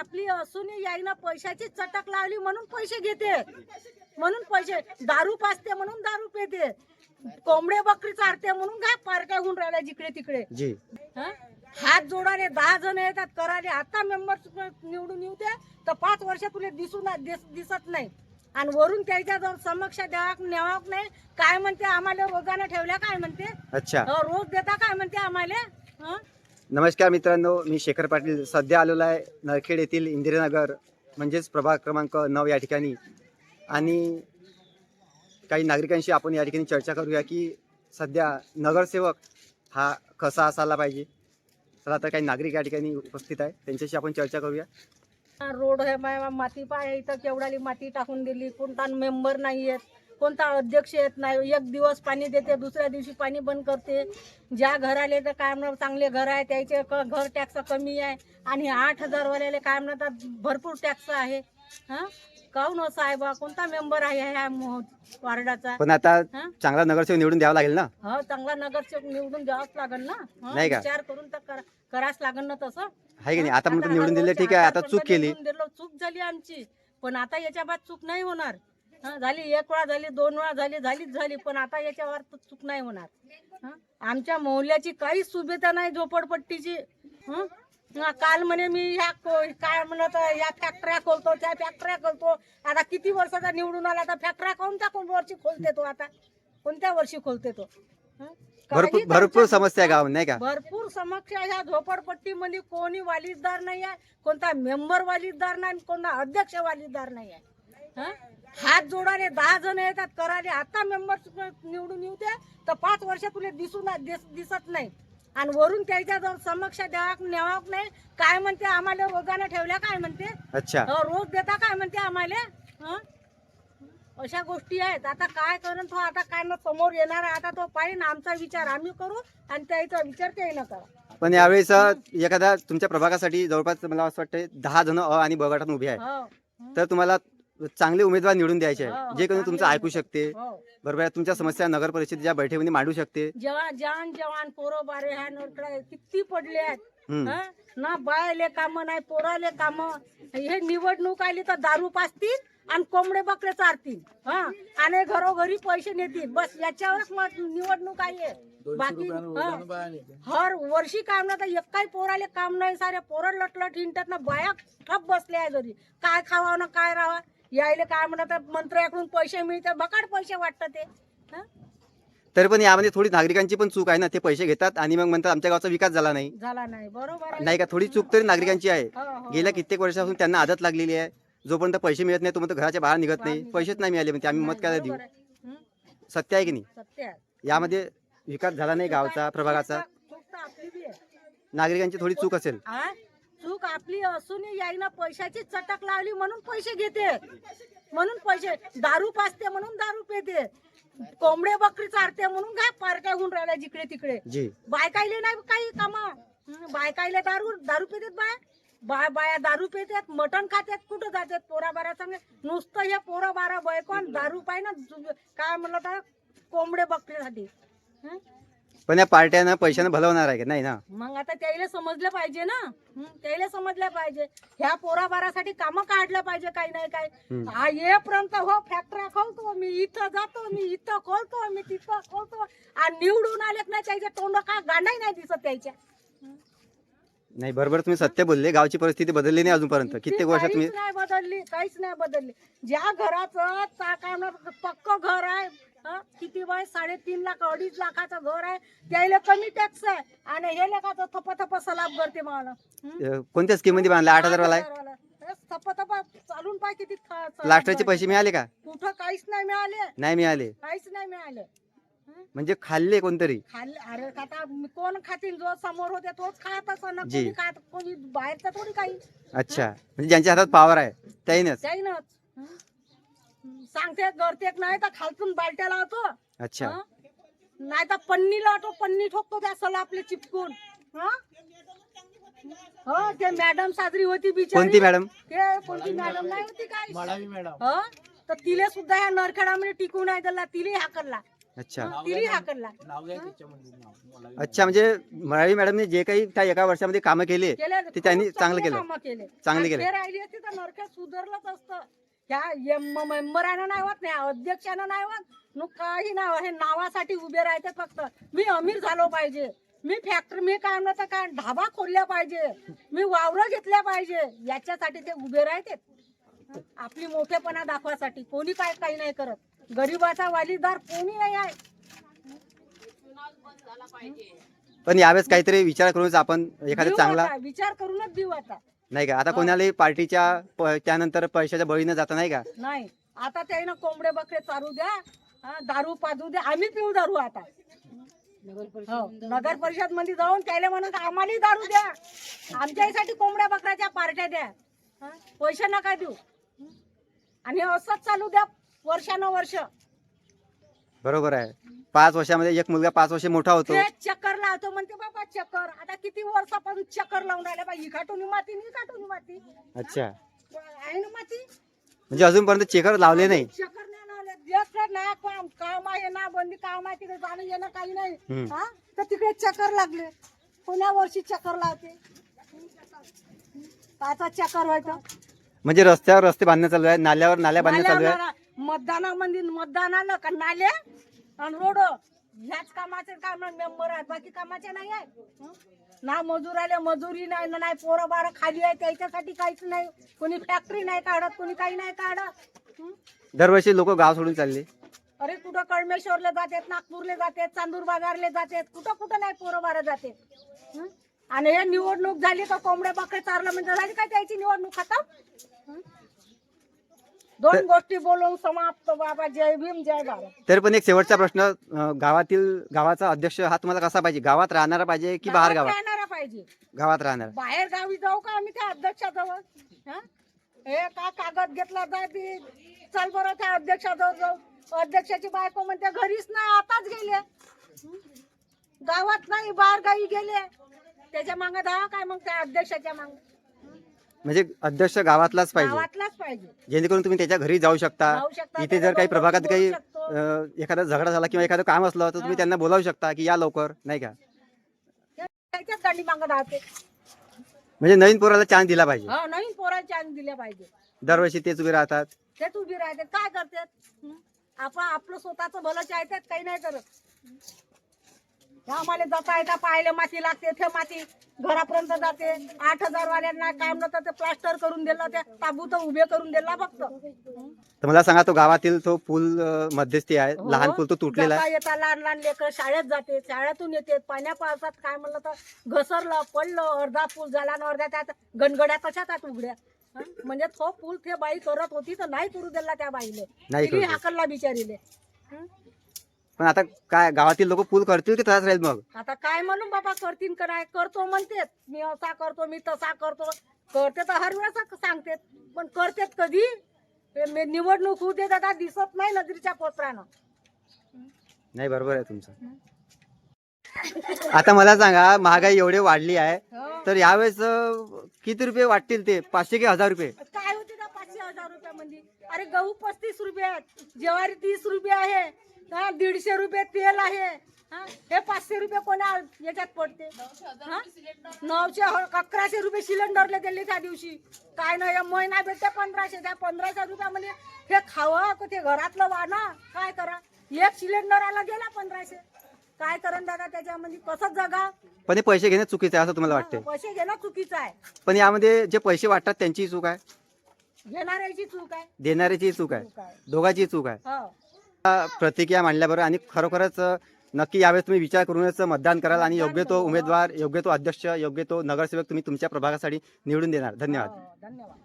आपली असून याईनं पैशाची चटक लावली म्हणून पैसे घेते. म्हणून पैसे दारू पाजते म्हणून दारू पेते. कोंबडे बकरी चारते म्हणून काय पारक्या होऊन राहिल्या जिकडे तिकडे. जी. हं? हात जोडाले दहा जण येतात कराले आता मेंबर निवडून येऊ दे तर पाच वर्ष तुला दिसून दिस- दिसत नाही. आणि वरून त्याच्या जर समक्ष द्यावा न्यावा नाही काय म्हणते आम्हाला रोगानं ठेवल्या काय म्हणते? अच्छा. रोज देता काय म्हणते आम्हाला? हं? नमस्कार मित्रांनो मी शेखर पाटील सध्या आलेलो आहे नरखेड येथील इंदिरानगर म्हणजेच प्रभाग क्रमांक नऊ या ठिकाणी. आणि काही नागरिकांशी आपण या ठिकाणी चर्चा करूया की सध्या नगरसेवक हा कसा असायला पाहिजे. चला तर काही नागरिक या ठिकाणी उपस्थित आहे त्यांच्याशी आपण चर्चा करूया. रोड आहे बाय माती पाय इथं केवढाली माती टाकून दिली कोणता मेंबर नाही आहेत कोणता अध्यक्ष येत नाही एक दिवस पाणी देते दुसऱ्या दिवशी पाणी बंद करते. ज्या घराले तर काय म्हणतात चांगले घर आहे त्याचे घर टॅक्स कमी आहे. आणि आठ हजार वाल्याले काय म्हणतात भरपूर टॅक्स आहे. हा? काहून असं आहे बा कोणता मेंबर आहे ह्या वार्डाचा? पण आता हा? चांगला नगरसेवक निवडून द्यावा लागेल ना? हो चांगला नगरसेवक निवडून द्यावाच लागेल ना? हं? नाही का? विचार करून तर करा- करावंच लागेल ना तसं? आहे की नाही? आता निवडून दिले ठीक आहे आता चूक केली. दिलं, चूक झाली आमची. पण आता याच्या बाद चूक नाही होणार. हं, झाली एक वेळा झाली दोन वेळा झाली झालीच झाली पण आता याच्यावर तर चूक नाही होणार हं? आमच्या मोहल्ल्याची काहीच सुविधा नाही झोपडपट्टीची हं? हं, काल म्हणे मी ह्या को- काय म्हणत या फॅक्टऱ्या खोलतो त्या फॅक्टऱ्या खोलतो आता किती वर्षाचा निवडून आला आता फॅक्टऱ्या कोणत्या कोण वर्षी खोलते तो आता कोणत्या वर्षी खोलते तो हं? भरपूर भरपूर समस्या गावात नाही का भरपूर समस्या ह्या झोपडपट्टीमध्ये कोणी वालीदार नाही आहे कोणता मेंबर वालीदार नाही आणि कोणता अध्यक्ष वालीदार नाही आहे हं? हात जोडाले दहा जण येतात कराले आता मेंबर निवडून येऊ दे तर पाच वर्ष तुला दिसून दिस- दिसत नाही. आणि वरून त्याच्या जर समक्ष द्यावा न्यावा नाही. काय म्हणते आम्हाला रोगानं ठेवल्या काय म्हणते? अच्छा. अं, रोज देता काय म्हणते आम्हाला? हं? अशा गोष्टी आहेत. आता काय करून तो? आता काय ना समोर येणार आहे. आता तो पाहिजे आमचा विचार आम्ही करू आणि त्याचा विचार ते न करा. पण यावेळेस अ, एखाद्या तुमच्या प्रभागासाठी जवळपास मला असं वाटतं दहा जण अ आणि ब गटातून उभे आहे हो. तर तुम्हाला चांगले उमेदवार निवडून द्यायचे हो, आहे हो, जे कोणी तुमचं ऐकू शकते. हो. बरोबर आहे तुमच्या समस्या नगर परिषदेच्या बैठकीमध्ये मांडू शकते. जवान जवान जवान पोरं बारे ह्या नोकऱ्या किती पडले आहेत. हं? ना बायले काम नाही पोराले काम. हे निवडणूक आली तर दारू पाजतील आणि कोंबडे बकरे चारतील हा? आणि घरोघरी पैसे नेतील. बस याच्यावरच मग निवडणूक आहे. बाकी हं. हर वर्षी काम ना तर एक काही पोराले काम नाही सारे पोरं लटलट हिंडतात ना बाया ठप बसले आहे घरी. काय खावा ना काय राहावा? यायले काय म्हणतात मंत्र्याकडून पैसे मिळतात बकाड पैसे वाटतात ते हं? तरी पण यामध्ये थोडी नागरिकांची पण चूक आहे ना ते पैसे घेतात आणि मग म्हणतात आमच्या गावचा विकास झाला नाही झाला नाही बरोबर आहे नाही का थोडी चूक तरी नागरिकांची आहे हो, हो. गेल्या कित्येक वर्षापासून त्यांना आदत लागलेली आहे जोपर्यंत पैसे मिळत नाही तोपर्यंत घराच्या बाहेर निघत नाही पैसेच नाही मिळाले म्हणजे आम्ही मत काय देऊ बरोबर आहे. हं? सत्य आहे की नाही सत्य आहे. यामध्ये विकास झाला नाही गावचा प्रभागाचा चूक तर आपली बी आहे नागरिकांची थोडी चूक असेल? चूक आपली असून याईनं पैशाची चटक लावली म्हणून पैसे घेते. म्हणून पैसे दारू पाजते म्हणून दारू पेते. कोंबडे बकरी चारते म्हणून काय पारक्या होऊन राहिल्या जिकडे तिकडे. जी. बायकाईले नाही काही काम. बायकाईले दारू दारू पितात बाय. बाय बाया दारू पितात मटण खातात कुठं जातात? पोरा बारा नुसतं हे पोरं बारा बैकॉन दारू पाय ना काय म्हणलं तर कोंबडे बकरीसाठी? पण या पार्ट्यानं पैशानं भलवणार आहे का नाही ना? मग आता त्याला समजलं पाहिजे ना? हं, त्याला समजलं पाहिजे. ह्या पोराबारासाठी कामं काढलं पाहिजे काही नाही काय. हा. येपर्यंत हो फॅक्टऱ्या खोलतो मी इथं जातो मी इथं खोलतो मी तिथं खोलतो. आणि निवडून आलेत नाही त्याचे तोंड का गांडाही नाही दिसत त्याच्या नाही बरोबर तुम्ही सत्य बोलले. गावची परिस्थिती बदलली नाही अजूनपर्यंत. कित्येक वर्षात तुम्ही काहीच नाही बदलली काहीच नाही बदलली. ज्या घराचं चाकानं पक्क घर आहे हं, किती वय? साडेतीन लाख अडीच लाखाचं घर आहे. त्याला कमी टॅक्स आहे. आणि हे लेखाचं थप थप सलाब करते मला हं? अ, कोणत्या स्कीममध्ये बांधला? आठ हजार वाला आहे हजारवाला. हे थप थप चालून पाय किती लास्टरचे. पैसे मिळाले का? कुठं काहीच नाही मिळाले. नाही मिळाले. काहीच नाही मिळाले? म्हणजे खाल्ले कोणतरी. खाल्ले अरे आता कोण खातील जो समोर होते तोच खात असं ना जी. कोणी खात कोणी बाहेरचं थोडी काही. अच्छा. म्हणजे ज्यांच्या हातात पॉवर आहे त्याहीनच. हं? सांगते गरतेक नाही तर खालतून बालट्या लावतो. अच्छा. हं? नाही तर पन्नी लावतो पन्नी ठोकतो त्या सला आपले चिपकून. हं? हो ते मॅडम साजरी होती बिचारी. कोणती मॅडम ते कोणती मॅडम नाही होती काय? मॅडम हं? तर तिले सुद्धा ह्या नरखेडामध्ये टिकून नाही दिला तिले हाकलला. अच्छा. तिरी हाकलला. अच्छा म्हणजे मराठी मॅडमने जे काही त्या एका वर्षामध्ये कामं केली ते त्यांनी चांगलं केलं. चांगले केले. ते राहिली असती तर नरक्यात सुधारलंच असतं. ह्या मेंबरानं नाही होत नाही अध्यक्षानं नाही होत. नु काही नाही हे नावासाठी उभे राहते फक्त. मी अमीर झालो पाहिजे. मी फॅक्टरी मी काय म्हणत काय ढाबा खोलल्या पाहिजे. मी वावरं घेतल्या पाहिजे. याच्यासाठी ते उभे राहते आपली मोठेपणा दाखवासाठी. कोणी काय काही नाही करत. गरीबाचा वालीदार कोणी नाही आहे. पण यावेळेस काहीतरी विचार करूनच आपण एखादा देऊ चांगला आता, विचार करूनच देऊ आता. नाही का? आता. कोणालाही पार्टीच्या प- त्यानंतर पैशाच्या बळीनं जाता नाही का? नाही. आता त्यानं कोंबडे बकरे चालू द्या हा, दारू पाजू द्या आम्ही पिऊ दारू आता. हो. नगर परिषदमध्ये जाऊन त्याला म्हणून आम्हालाही दारू द्या. आमच्यासाठी कोंबड्या बकऱ्याच्या पार्ट्या द्या. हा, पैसे नका देऊ. आणि असंच चालू द्या. वर्षानं वर्ष बरोबर आहे. पाच वर्षामध्ये एक मुलगा पाच वर्ष मोठा होतो. ते चक्कर लावतो म्हणते बाबा चक्कर. आता किती वर्षापासून चक्कर लावून राहिले बा ही खाटून माती ही खाटून माती. अच्छा. आहे ना माती? म्हणजे अजूनपर्यंत चेकर लावले नाही. चक्कर नाही लावले. देत ना काम काम आहे ना बंदी काम आहे तिकडे जाणं येणं काही नाही. हम्म. हा? तर तिकडे चक्कर लागले. कोण्या वर्षी चक्कर लावते. आता चक्कर व्हायचं म्हणजे रस्त्यावर रस्ते बांधणं चालू आहे नाल्यावर नाल्या बांधणं चालू आहे. मतदानामध्ये मतदान आलं का नाले? आणि रोड? ह्याच कामाचे काम मेंबर आहेत? बाकी कामाचे नाही आहे? हं? ना मजूर आले मजुरी नाही ना नाही पोरं बारं खाली आहे त्याच्यासाठी काहीच नाही. कोणी फॅक्टरी नाही काढत कोणी काही नाही काढत? दरवर्षी लोक गाव सोडून चालले. अरे कुठं कळमेश्वरला जातात नागपूरला जातात चांदूर बाजारला जातात कुठं कुठं नाही पोरं बारं जाते? आणि हे निवडणूक झाली का कोंबड्या बाकडे चारलं म्हणजे झाली काय त्याची निवडणूक खतम? दोन गोष्टी बोलून समाप्त बाबा. जय भीम जय भारत. तरी पण एक शेवटचा प्रश्न अं, गावातील गावाचा अध्यक्ष हा तुम्हाला कसा पाहिजे? गावात राहणारा पाहिजे की बाहेर गावात? राहणारा पाहिजे. गावात राहणार. बाहेर गावी जाऊ का आम्ही त्या अध्यक्षाजवळ? हं? हे का कागद घेतला जाते चल बरं त्या अध्यक्षाजवळ जाऊ. अध्यक्षाची बायको म्हणते घरीच नाही आताच गेले. हं? गावात नाही बाहेर गावी गेले. त्याच्यामागे धावा काय मग त्या अध्यक्षाच्या मागे? म्हणजे अध्यक्ष गावातलाच पाहिजे. पाहिजे. जेणेकरून तुम्ही त्याच्या घरी जाऊ शकता. जाऊ शकता, इथे जर त्याला काही प्रभागात काही शकतो. अं, एखादा झगडा झाला किंवा एखादं काम असलं तर तुम्ही. त्यांना बोलावू शकता की या लवकर नाही का? त्याच्याच म्हणजे नवीन पोराला चान्स दिला पाहिजे. हा नवीन पोरांना चान्स दिले पाहिजे. दरवर्षी तेच उभे राहतात. तेच उभी राहते काय करतात? हं? आपण आपलं स्वतःच भलं चाहतात काही नाही करत. आम्हाला जाता येता पाहायला माती लागते ते माती घरापर्यंत जाते आठ हजार वाल्यांना काम नव्हतं ते प्लास्टर करून दिलं ते ताबूत उभे करून दिला फक्त? तर मला सांगा तो गावातील तो पूल अं, मध्यस्थी आहे हो. लहान पूल तो तुटलेला जाता आहे येता लहान लहान लेकर शाळेत जाते शाळेतून येते पाण्या पावसात काय म्हणलं तर घसरलं पडलं अर्धा पूल झाला आणि अर्ध्या त्यात गणगड्या तशाच आहेत उघड्या हं? म्हणजे तो पूल ते बाई करत होती तर नाही करू दिला त्या बाईले नाही हाकलला बिचारीले हं? पण आता काय गावातील लोक पूल करतील की तसाच राहील मग. आता काय म्हणून बाबा करतीन का नाही? करतो म्हणतेत. मी असा करतो मी तसा करतो. करते तर हर वेळेस सांगतेत. पण करतेत कधी? ते मे- निवडणूक होऊ देत आता दिसत नाही नजरीच्या कोपऱ्यानं. नाही बरोबर आहे तुमचं. आता मला सांगा महागाई एवढी वाढली आहे हं. तर यावेळेस अं, किती रुपये वाटतील ते? पाचशे की हजार रुपये? काय होते का पाचशे हजार रुपयामध्ये? अरे गहू पस्तीस रुपये आहेत ज्वारी तीस रुपये आहे हा, दीडशे रुपये तेल आहे. हा, हे पाचशे रुपये कोणा याच्यात पडते? हा? नऊशे हो, अकराशे रुपये सिलेंडरला दिले त्या दिवशी. काय नाही हे महिना भेटते पंधराशे. त्या पंधराशे रुपयामध्ये हे खावं ते घरातलं वाना काय करा? एक सिलेंडर आला गेला पंधराशे. काय करण दादा त्याच्यामध्ये? कसं जगा. पण हे पैसे घेणं चुकीचं आहे असं तुम्हाला वाटते पैसे घेणं चुकीचं आहे. पण यामध्ये जे पैसे वाटतात त्यांची चूक आहे. घेणाऱ्याची चूक आहे. देणाऱ्याची चूक आहे. चूक आहे. दोघांची चूक आहे. हो. प्रतिक्रिया मांडल्याबरोबर आणि खरोखरच नक्की यावेळेस तुम्ही विचार करूनच मतदान कराल आणि योग्य तो उमेदवार योग्य तो अध्यक्ष योग्य तो नगरसेवक तुम्ही तुमच्या प्रभागासाठी निवडून देणार. धन्यवाद. हो, धन्यवाद.